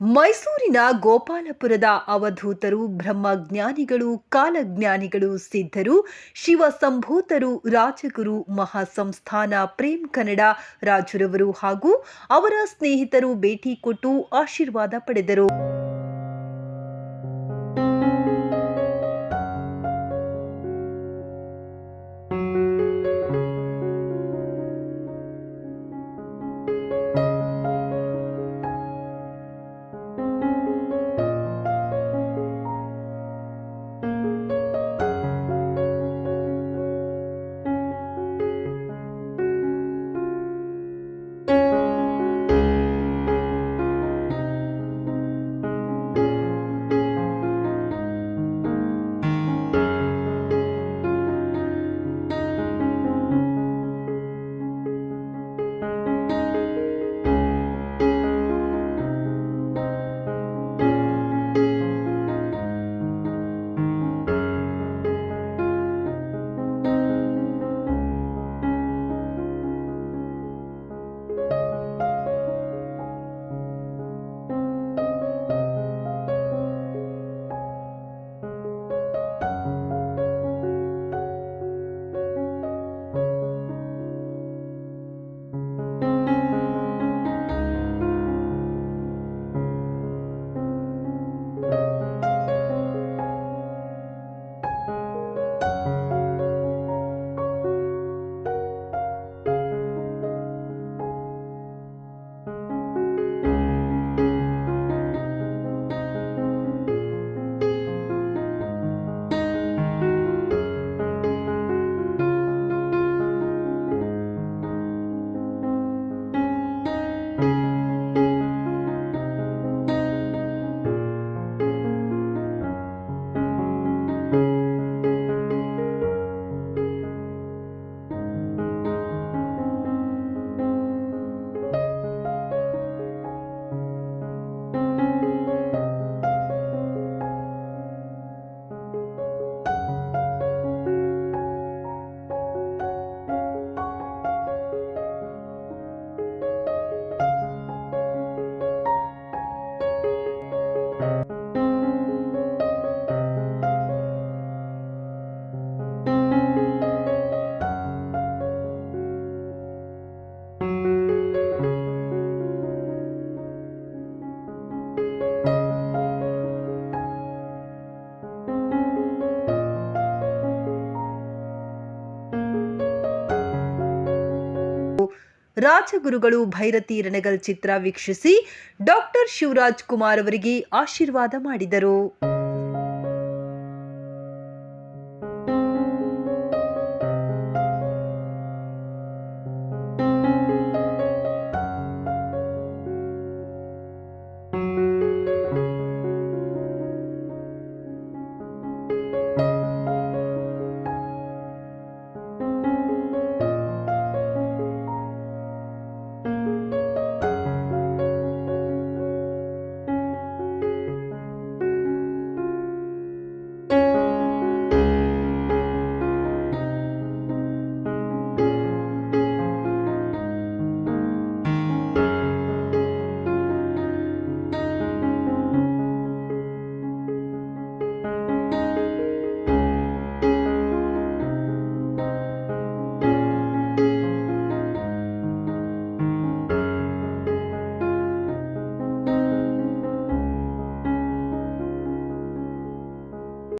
ಮೈಸೂರಿನ ಗೋಪಾಲಪುರದ ಅವಧೂತರು, ಬ್ರಹ್ಮಜ್ಞಾನಿಗಳು, ಕಾಲಜ್ಞಾನಿಗಳು ಸಿದ್ಧರು, ಶಿವಸಂಭೂತರು, ರಾಜಗುರು, ಮಹಾಸಂಸ್ಥಾನ, ಪ್ರೇಮ್ ಕನ್ನಡ, ರಾಜುರವರು ಹಾಗೂ ಅವರ ಸ್ನೇಹಿತರು ಭೇಟಿ ಕೊಟ್ಟು ಆಶೀರ್ವಾದ ಪಡೆದರು. ರಾಜಗುರುಗಳು ಭೈರತಿ ರಣಗಲ್ ಚಿತ್ರ ವೀಕ್ಷಿಸಿ ಡಾಕ್ಟರ್ ಶಿವರಾಜ್ ಕುಮಾರ್ ಅವರಿಗೆ ಆಶೀರ್ವಾದ ಮಾಡಿದರು.